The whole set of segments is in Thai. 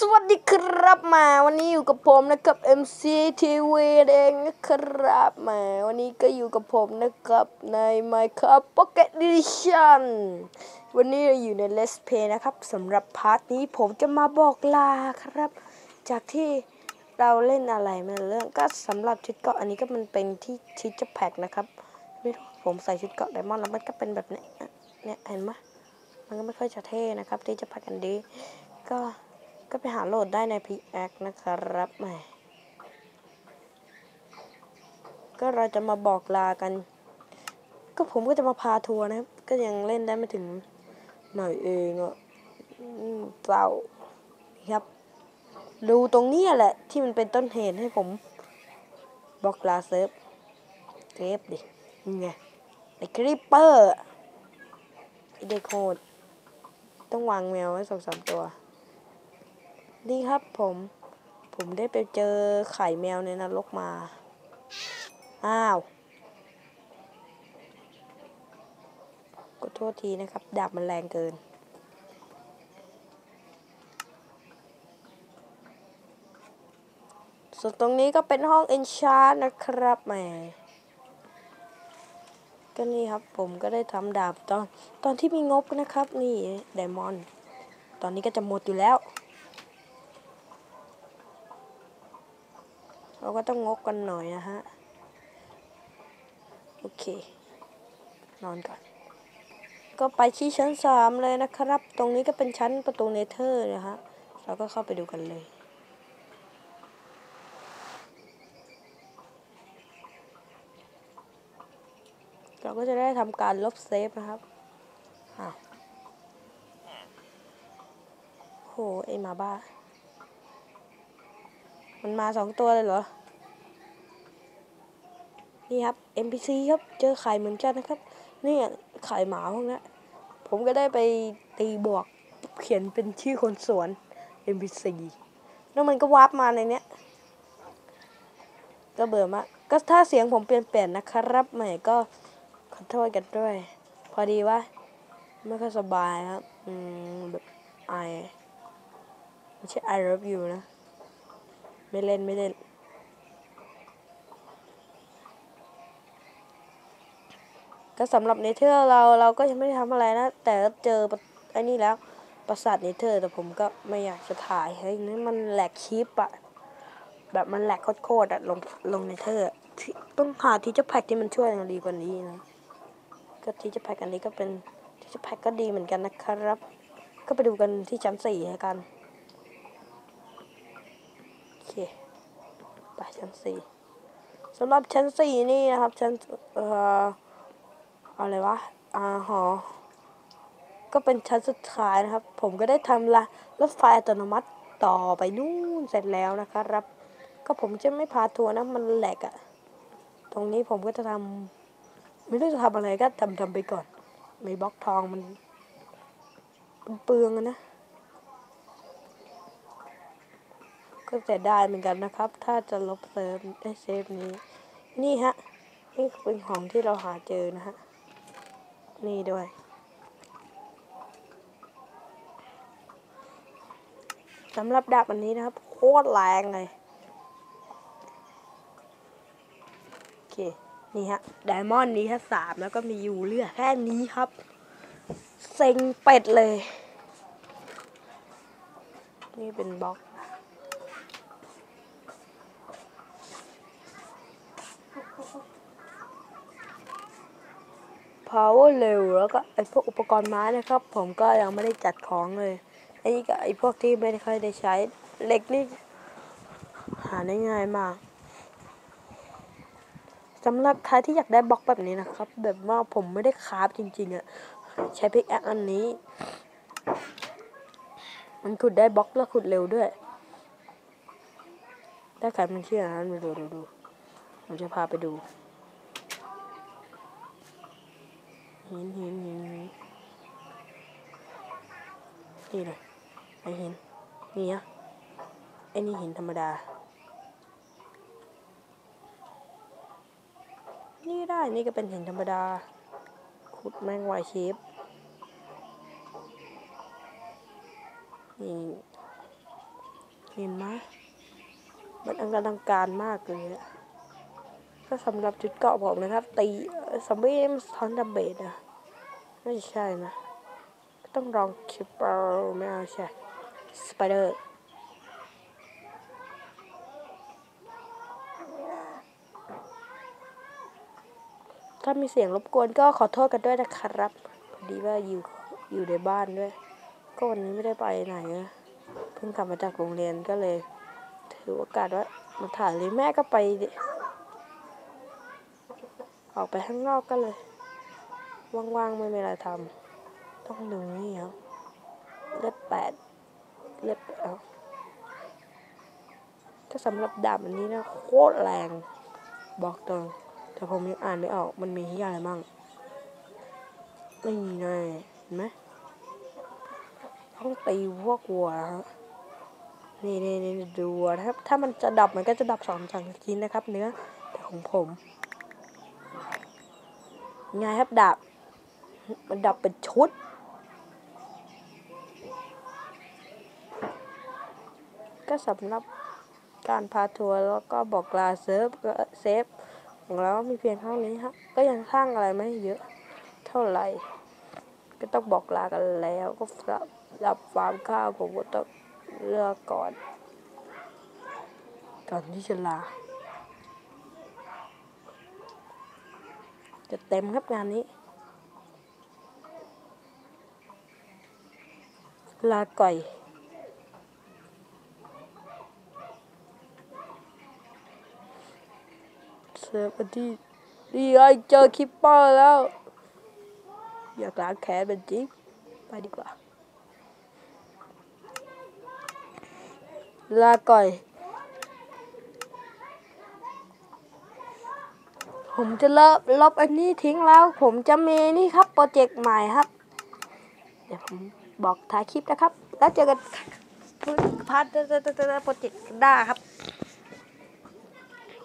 สวัสดีครับมาวันนี้อยู่กับผมนะครับ MCTV เองนะครับมาวันนี้ก็อยู่กับผมนะครับใน Minecraft Pocket Edition วันนี้เราอยู่ใน Let's Play นะครับสำหรับพาร์ทนี้ผมจะมาบอกลาครับ จากที่เราเล่นอะไรมาเรื่องก็สำหรับชุดเกาะอันนี้ก็มันเป็นที่ชิจะแพ็กนะครับไม่รู้ผมใส่ชุดเกาะไดมอนด์แล้วมันก็เป็นแบบนี้เนี่ยเห็นไหมมันก็ไม่ค่อยจะเท่นะครับที่จะแพ็กกันดีก็ ก็ไปหาโหลดได้ใน p แอคนะครับแหมก็เราจะมาบอกลากัน ก็ผมก็จะมาพาทัวร์นะครับ ก็ยังเล่นได้ไม่ถึงหน่อยเองอะเศร้าครับ ดูตรงนี้แหละ ที่มันเป็นต้นเหตุให้ผมบอกลาเซิร์ฟเกรฟดิไงไอ้คริปเปอร์ไอ้เด็กโหดต้องวางแมวไว้สองสามตัว นี่ครับผม ผมได้ไปเจอไข่แมวในนรกมา อ้าวขอโทษทีนะครับ ดาบมันแรงเกิน ส่วนตรงนี้ก็เป็นห้องเอนชาร์นะครับแหมก็นี่ครับผมก็ได้ทำดาบตอนตอนที่มีงบนะครับ นี่ไดมอนด์ตอนนี้ก็จะหมดอยู่แล้ว เราก็ต้องงกกันหน่อยนะฮะ โอเค นอนก่อน ก็ไปที่ชั้นสามเลยนะครับ ตรงนี้ก็เป็นชั้นประตูเนเธอร์นะฮะ เราก็เข้าไปดูกันเลยเราก็จะได้ทำการลบเซฟนะครับอ้าวโหไอหมาบ้า มันมาสองตัวเลยเหรอ นี่ครับ NPC ครับ เจอไข่เหมือนกันนะครับ นี่ไข่หมาพวกนี้ผมก็ได้ไปตีบวกเขียนเป็นชื่อคนสวน NPC แล้วมันก็วาร์ปมาในเนี้ยก็เบื่อมากก็ถ้าเสียงผมเปลี่ยนเปลนนะครับใหม่ก็ขอโทษกันด้วย พอดีว่าไม่ค่อยสบายครับ อืมแบบไอไม่ใช่ I love you นะ ไม่เล่นไม่เล่น ก็สำหรับเนเธอร์เราเราก็ยังไม่ได้ทำอะไรนะ แต่ก็เจอไอ้นี่แล้วปราสาทเนเธอร์แต่ผมก็ไม่อยากจะถ่ายให้นี่มันแหลกคลิปอะแบบมันแหลกโคตรๆอะลงลงเนเธอร์ต้องหาที่จะแพ็กที่มันช่วยกันดีกว่านี้นะก็ที่จะแพ็กอันนี้ก็เป็นที่จะแพ็กก็ดีเหมือนกันนะครับ ก็ไปดูกันที่ชั้นสี่แล้วกัน ไปชั้นสี่สำหรับชั้นสี่นี่นะครับ ชั้นเอ่ออะไรวะอ่าหอ ก็เป็นชั้นสุดท้ายนะครับ ผมก็ได้ทำละรถไฟอัตโนมัติต่อไปนู่นเสร็จแล้วนะครับ ก็ผมจะไม่พาทัวร์นะมันแหลกอะตรงนี้ผมก็จะทำไม่รู้จะทำอะไรก็ทำทำไปก่อน ไม่บล็อกทองมันเปลืองนะ ก็เสียดายเหมือนกันนะครับ ถ้าจะลบเซิร์ฟไอเซฟนี้ นี่ฮะ นี่เป็นของที่เราหาเจอนะฮะ นี่ด้วย สำหรับดาบอันนี้นะครับ โคตรแรงเลยโอเค นี่ฮะไดมอนด์นี้ฮะสามแล้วก็มีอยู่เลือแค่นี้ครับ เซ็งเป็ดเลย นี่เป็นบล็อก power เร็วแล้วก็ไอพวกอุปกรณ์ไม้นะครับ ผมก็ยังไม่ได้จัดของเลยไอ้นี่ก็ไอพวกที่ไม่ค่อยได้ใช้เหล็กนี่หาได้ง่ายมากสำหรับใครที่อยากได้บล็อกแบบนี้นะครับ แบบว่าผมไม่ได้คราฟจริงๆอะใช้พิกแอคอันนี้ มันขุดได้บล็อกแล้วขุดเร็วด้วยถ้าใครมันเชื่อนะมาดูดูดูผมจะพาไปดู เหินเหินหินหินนี่เลยไอหินนี่อะไอนี่เหินธรรมดา นี่ได้นี่ก็เป็นเหินธรรมดา ขุดแมงไวเชฟนี่เห็นไหมมันอันกำลังการมากเลยอะก็สำหรับจุดเกาะผมนะครับ ตี ซอมบี้มันทอนดัมเบดอะไม่ใช่นะ ต้องลองคิปเปอร์ไม่เอาใช่สไปเดอร์ถ้ามีเสียงรบกวนก็ขอโทษกันด้วยนะครับพอดีว่าอยู่อยู่ในบ้านด้วย ก็วันนี้ไม่ได้ไปไหนอะเพิ่งกลับมาจากโรงเรียนก็เลย ถือโอกาสว่ามาถ่ายเลยแม่ก็ไปดิ ออกไปข้างนอกก็เลย ว่างๆไม่มีอะไรทำต้องดูนี่ครับเลือดแปดเลือดเอาก็สำหรับดาบอันนี้นะโคตรแรง บอกตรงแต่ผมยังอ่านไม่ออกมันมีที่อะไรมั่งไม่มีแน่เห็นไหมต้องตีพวกวัวนะฮะนี่นี่นี่ดูวัวนะครับ ถ้ามันจะดับมันก็จะดับสองสามชิ้นนะครับ เนื้อแต่ของผม ไงครับดับมันดับเป็นชุด ก็สำหรับการพาทัวร์แล้วก็บอกลาเซิร์ฟก็เซฟของเรามีเพียงเท่านี้ครับก็ยังสร้างอะไรไม่เยอะเท่าไหร่ ก็ต้องบอกลากันแล้ว ก็รับฟาร์มข้าวผมก็ต้องเลือกก่อน ก่อนที่จะลา จะเต็มครับงานนี้ ลาก่อย เซิร์ฟกันที่นี่ไอเจอคิปเปอร์แล้ว อยากล้างแค้นเป็นจริง ไปดีกว่า ลาก่อย ผมจะลบลบอันนี้ทิ้งแล้ว ผมจะมีนี่ครับโปรเจกต์ใหม่ครับ เดี๋ยวผมบอกท้ายคลิปนะครับ แล้วเจอกันพาร์ทโปรเจกต์ด้าครับ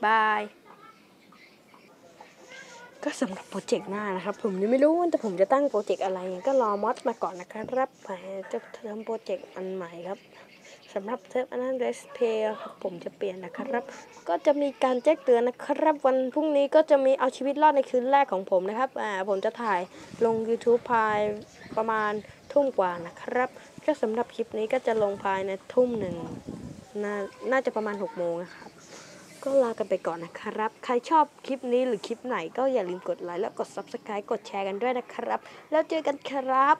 บายก็สำหรับโปรเจกต์หน้านะครับ ผมยังไม่รู้ว่าแต่ผมจะตั้งโปรเจกต์อะไรก็รอมอสมาก่อนนะครับจะทำโปรเจกต์อันใหม่ครับ สำหรับเทปอันนั้นเรสเพย์ครับผมจะเปลี่ยนนะครับ ก็จะมีการแจ้งเตือนนะครับ วันพรุ่งนี้ก็จะมีเอาชีวิตรอดในคืนแรกของผมนะครับอ่าผมจะถ่ายลง YouTube ภายประมาณทุ่มกว่านะครับ ก็สำหรับคลิปนี้ก็จะลงภายในทุ่มหนึ่งนน่าจะประมาณ6โมงนะครับ ก็ลากันไปก่อนนะครับ ใครชอบคลิปนี้หรือคลิปไหนก็อย่าลืมกดไลค์แล้วกด Subscribe กดแชร์กันด้วยนะครับ แล้วเจอกันครับ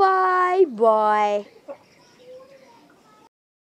บายบาย